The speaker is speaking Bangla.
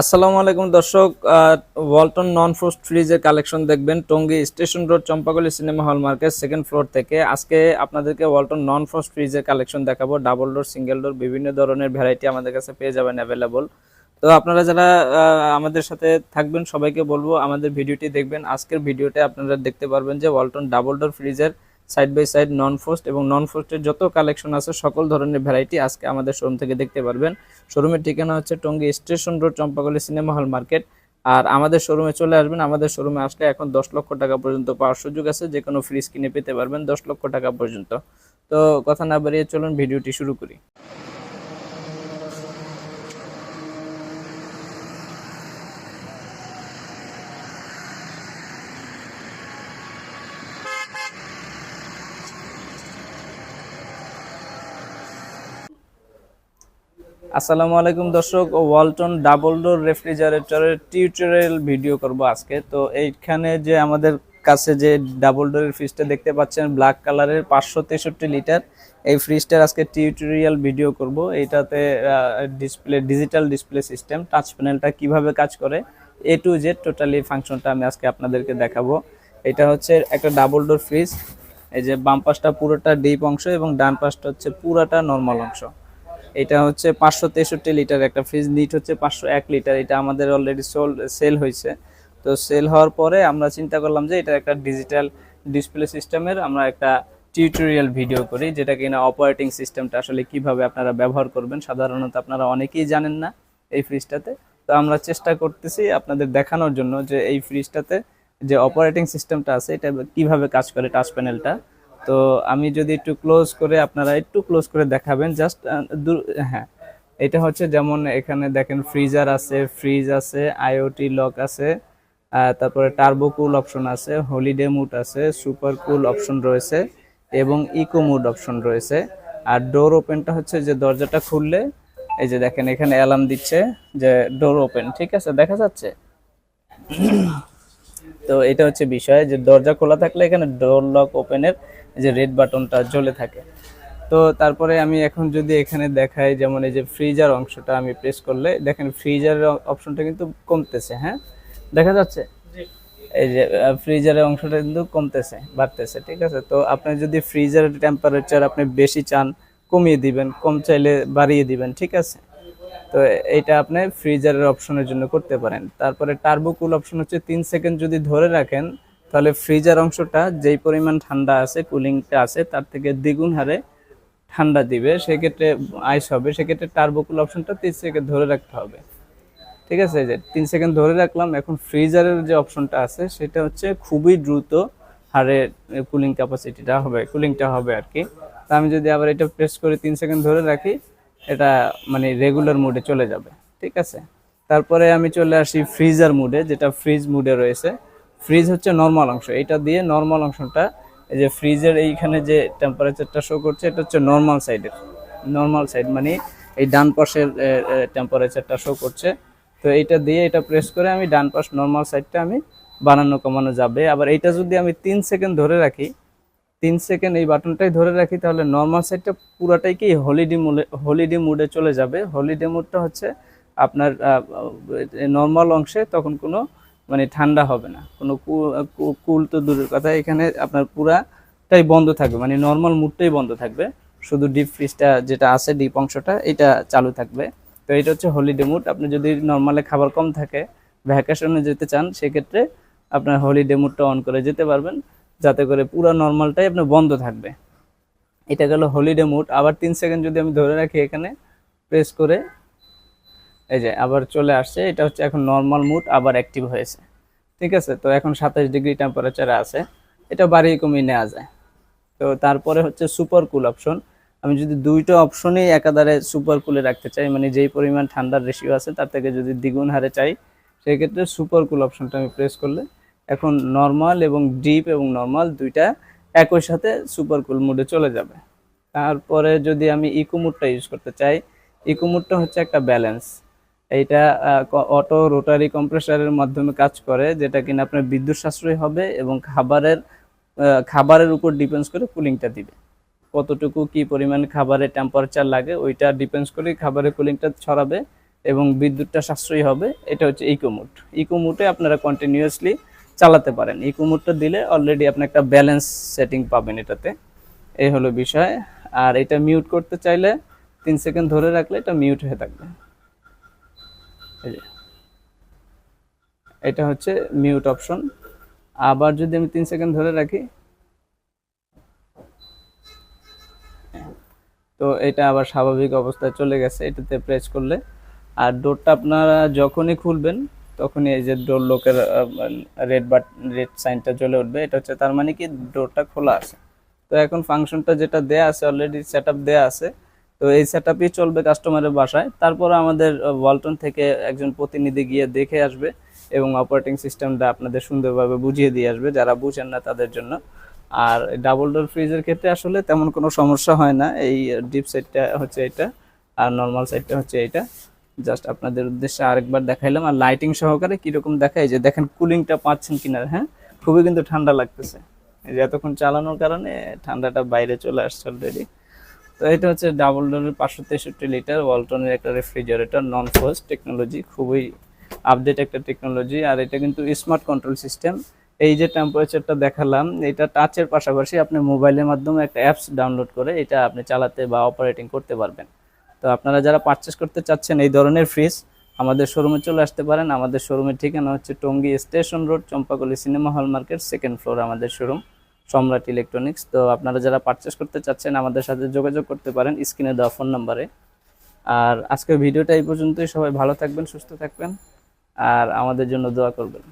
আসসালামু আলাইকুম দর্শক ওয়ালটন নন ফ্রোস্ট ফ্রিজের কালেকশন দেখবেন। Tongi station road, Champakali cinema hall market second floor থেকে। আজকে আপনাদেরকে ওয়ালটন নন ফ্রোস্ট ফ্রিজের কালেকশন দেখাবো। ডাবল ডোর সিঙ্গেল ডোর, বিভিন্ন ধরনের ভ্যারাইটি আমাদের কাছে পেয়ে যাবেন অ্যাভেলেবল তো আপনারা যারা আমাদের সাথে থাকবেন, সবাইকে বলব আমাদের ভিডিওটি দেখবেন। আজকের ভিডিওতে আপনারা দেখতে পারবেন যে ওয়ালটন ডাবল ডোর ফ্রিজের side by side non frost এবং নন ফোস্টের যত কালেকশন আছে, সকল ধরনের ভ্যারাইটি আজকে আমাদের শোরুম থেকে দেখতে পারবেন। শোরুমের ঠিকানা হচ্ছে Tongi station road, Champakali cinema hall market আর আমাদের শোরুমে চলে আসবেন। আমাদের শোরুমে আসলে এখন দশ লক্ষ টাকা পর্যন্ত পাওয়ার সুযোগ আছে। যে কোনো ফ্রিজ কিনে পেতে পারবেন দশ লক্ষ টাকা পর্যন্ত। তো কথা না বাড়িয়ে চলুন, ভিডিওটি শুরু করি। আসসালামু আলাইকুম দর্শক, ওয়ালটন ডাবল ডোর রেফ্রিজারেটরের টিউটোরিয়াল ভিডিও করব আজকে। তো এইখানে যে আমাদের কাছে যে ডাবল ডোরের ফ্রিজটা দেখতে পাচ্ছেন, ব্ল্যাক কালারের পাঁচশো তেষট্টি লিটার, এই ফ্রিজটার আজকে টিউটোরিয়াল ভিডিও করব। এইটাতে display, digital display system, touch প্যানেলটা কীভাবে কাজ করে, এ টু জেড টোটালি ফাংশনটা আমি আজকে আপনাদেরকে দেখাবো। এটা হচ্ছে একটা ডাবল ডোর ফ্রিজ, এই যে বাম পাশটা পুরোটা ডিপ অংশ এবং ডান পাশটা হচ্ছে পুরাটা নর্মাল অংশ। এটা হচ্ছে পাঁচশো তেষট্টি লিটার একটা ফ্রিজ নিট হচ্ছে পাঁচশো এক লিটার। এটা আমাদের অলরেডি সোল সেল হয়েছে। তো সেল হওয়ার পরে আমরা চিন্তা করলাম যে এটা একটা ডিজিটাল ডিসপ্লে সিস্টেমের আমরা একটা টিউটোরিয়াল ভিডিও করি, যেটা কিনা অপারেটিং সিস্টেমটা আসলে কীভাবে আপনারা ব্যবহার করবেন। সাধারণত আপনারা অনেকেই জানেন না এই ফ্রিজটাতে তো আমরা চেষ্টা করতেছি আপনাদের দেখানোর জন্য যে এই ফ্রিজটাতে যে অপারেটিং সিস্টেমটা আছে, এটা কীভাবে কাজ করে টাচ প্যানেলটা তো আমি যদি একটু ক্লোজ করে আপনারা একটু ক্লোজ করে দেখাবেন জাস্ট হ্যাঁ এটা হচ্ছে যেমন এখানে দেখেন ফ্রিজার আছে ফ্রিজ আছে আইওটি লক আছে তারপরে টার্বো কুল অপশন আছে হলিডে মুড আছে সুপার কুল অপশন রয়েছে এবং ইকো মুড অপশন রয়েছে। আর ডোর ওপেনটা হচ্ছে যে দরজাটা খুললে, এই যে দেখেন এখানে অ্যালার্ম দিচ্ছে যে ডোর ওপেন ঠিক আছে, দেখা যাচ্ছে? তো এটা হচ্ছে বিষয় যে দরজা খোলা থাকলে এখানে ডোর লক ওপেনের যে রেড বাটনটা জ্বলে থাকে। তো তারপরে আমি এখন যদি এখানে দেখাই যেমন এই যে ফ্রিজার অংশটা আমি প্রেস করলে দেখেন ফ্রিজারের অপশনটা কিন্তু কমতেছে হ্যাঁ? দেখা যাচ্ছে? এই যে ফ্রিজারের অংশটা কিন্তু কমতেছে বাড়তেছে ঠিক আছে? তো আপনি যদি ফ্রিজারের টেম্পারেচার আপনি বেশি চান কমিয়ে দিবেন কম চাইলে বাড়িয়ে দিবেন ঠিক আছে? তো এটা আপনি ফ্রিজারের অপশনের জন্য করতে পারেন। তারপরে টার্বো কুল অপশন হচ্ছে তিন সেকেন্ড যদি ধরে রাখেন, তাহলে ফ্রিজার অংশটা যেই পরিমাণ ঠান্ডা আছে কুলিংটা আছে, তার থেকে দ্বিগুণ হারে ঠান্ডা দিবে। সেক্ষেত্রে আইস হবে। সেক্ষেত্রে টার্বো কুল অপশনটা তিন সেকেন্ড ধরে রাখতে হবে। ঠিক আছে? যে তিন সেকেন্ড ধরে রাখলাম। এখন ফ্রিজারের যে অপশনটা আছে, সেটা হচ্ছে খুবই দ্রুত হারে কুলিং ক্যাপাসিটিটা হবে কুলিংটা হবে আর কি। তা আমি যদি আবার এটা প্রেস করে তিন সেকেন্ড ধরে রাখি এটা মানে রেগুলার মুডে চলে যাবে, ঠিক আছে? তারপরে আমি চলে আসি ফ্রিজার মুডে যেটা ফ্রিজ মুডে রয়েছে। ফ্রিজ হচ্ছে নর্মাল অংশ, এটা দিয়ে নর্মাল অংশটা, এই যে ফ্রিজের এইখানে যে টেম্পারেচারটা শো করছে, এটা হচ্ছে নর্মাল সাইডের নর্মাল সাইড মানে এই ডান পাশের টেম্পারেচারটা শো করছে। তো এইটা দিয়ে এটা প্রেস করে আমি ডান পাশ নর্মাল সাইডটা আমি বানানো কমানো যাবে। আবার এইটা যদি আমি তিন সেকেন্ড ধরে রাখি তিন সেকেন্ড এই বাটনটাই ধরে রাখি, তাহলে নর্মাল সাইডটা পুরাটাই কি হলিডে মুডে হলিডে মুডে চলে যাবে। হলিডে মুডটা হচ্ছে আপনার নর্মাল অংশে তখন কোনো মানে ঠান্ডা হবে না, কোনো কুল তো দূরের কথা, এখানে আপনার পুরাটাই বন্ধ থাকবে মানে নর্মাল মুডটাই বন্ধ থাকবে। শুধু ডিপ ফ্রিজটা যেটা আছে ডিপ অংশটা, এটা চালু থাকবে। তো এটা হচ্ছে হলিডে মুড আপনি যদি নর্মালে খাবার কম থাকে ভ্যাকেশনে যেতে চান, সেক্ষেত্রে আপনার হলিডে মুডটা অন করে যেতে পারবেন। যাতে করে পুরো নর্মালটাই আপনার বন্ধ থাকবে। এটা গেল হলিডে মুড আবার তিন সেকেন্ড যদি আমি ধরে রাখি এখানে প্রেস করে, এই যে আবার চলে আসছে। এটা হচ্ছে এখন নর্মাল মুড আবার অ্যাক্টিভ হয়েছে। ঠিক আছে? তো এখন সাতাশ ডিগ্রি টেম্পারেচারে আছে। এটা বাড়িয়ে কমিয়ে নেওয়া যায়। তো তারপরে হচ্ছে সুপার কুল অপশন আমি যদি দুইটা অপশনই একাধারে সুপার কুলে রাখতে চাই মানে যেই পরিমাণ ঠান্ডার রেশিও আছে, তার থেকে যদি দ্বিগুণ হারে চাই, সেক্ষেত্রে সুপার কুল অপশনটা আমি প্রেস করলে এখন নর্মাল এবং ডিপ এবং নর্মাল দুইটা একই সাথে সুপার কুল মোডে চলে যাবে। তারপরে যদি আমি ইকো মুডটা ইউজ করতে চাই ইকো মুডটা হচ্ছে একটা ব্যালেন্স এইটা অটো রোটারি কম্প্রেসারের মাধ্যমে কাজ করে, যেটা কিনা আপনার বিদ্যুৎ সাশ্রয় হবে এবং খাবারের খাবারের উপর ডিপেন্ডস করে কুলিংটা দিবে। কতটুকু কি পরিমাণ খাবারের টেম্পারেচার লাগে, ওইটা ডিপেন্ডস করে খাবারের কুলিংটা ছড়াবে এবং বিদ্যুৎটা সাশ্রয়ী হবে। এটা হচ্ছে ইকোমুট ইকোমুটে আপনারা কন্টিনিউয়াসলি চালাতে পারেন। ইকোমুটটা দিলে অলরেডি আপনি একটা ব্যালেন্স সেটিং পাবেন এটাতে। এই হলো বিষয়। আর এটা মিউট করতে চাইলে তিন সেকেন্ড ধরে রাখলে এটা মিউট হয়ে থাকবে। এটা হচ্ছে মিউট অপশন আবার যদি আমি তিন সেকেন্ড ধরে রাখি, তো এটা আবার স্বাভাবিক অবস্থায় চলে গেছে। এটাতে প্রেস করলে। আর ডোরটা আপনারা যখনই খুলবেন তখনই এই যে ডোর লোকের রেড বাট রেড সাইনটা জ্বলে উঠবে। এটা হচ্ছে তার মানে কি ডোরটা খোলা আছে। তো এখন ফাংশনটা যেটা দেয়া আছে অলরেডি সেট আপ দেওয়া আছে। তো এই সেট চলবে কাস্টমারের বাসায়। তারপর আমাদের ওয়ালটন থেকে একজন প্রতিনিধি গিয়ে দেখে আসবে এবং অপারেটিং সিস্টেমটা আপনাদের সুন্দরভাবে বুঝিয়ে দিয়ে আসবে যারা বুঝেন না তাদের জন্য। আর ডাবল ডোর ফ্রিজের ক্ষেত্রে আসলে তেমন কোনো সমস্যা হয় না। এই ডিপ সাইডটা হচ্ছে এটা আর নর্মাল সাইডটা হচ্ছে এটা। জাস্ট আপনাদের উদ্দেশ্যে আরেকবার দেখাইলাম। আর লাইটিং সহকারে কীরকম দেখায়? যে দেখেন কুলিংটা পাচ্ছেন কিনা হ্যাঁ? খুবই কিন্তু ঠান্ডা লাগতেছে। যে এতক্ষণ চালানোর কারণে ঠান্ডাটা বাইরে চলে আসছে অলরেডি তো এটা হচ্ছে ডাবল ডোরের পাঁচশো তেষট্টি লিটার ওয়ালটনের একটা রেফ্রিজারেটর নন ফোর্স টেকনোলজি খুবই আপডেট একটা টেকনোলজি আর এটা কিন্তু স্মার্ট কন্ট্রোল সিস্টেম এই যে টেম্পারেচারটা দেখালাম, এটা টাচের পাশাপাশি আপনি মোবাইলের মাধ্যমে একটা অ্যাপস ডাউনলোড করে এটা আপনি চালাতে বা অপারেটিং করতে পারবেন। তো আপনারা যারা পারচেস করতে চাচ্ছেন এই ধরনের ফ্রিজ আমাদের শোরুমে চলে আসতে পারেন। আমাদের শোরুমের ঠিকানা হচ্ছে Tongi station road Champakali cinema hall market second floor আমাদের শোরুম সম্রাট ইলেকট্রনিক্স তো আপনারা যারা পারচেস করতে চাচ্ছেন, আমাদের সাথে যোগাযোগ করতে পারেন স্ক্রিনে দেওয়া ফোন নাম্বারে আর আজকের ভিডিওটা এই পর্যন্তই। সবাই ভালো থাকবেন, সুস্থ থাকবেন। আর আমাদের জন্য দোয়া করবেন।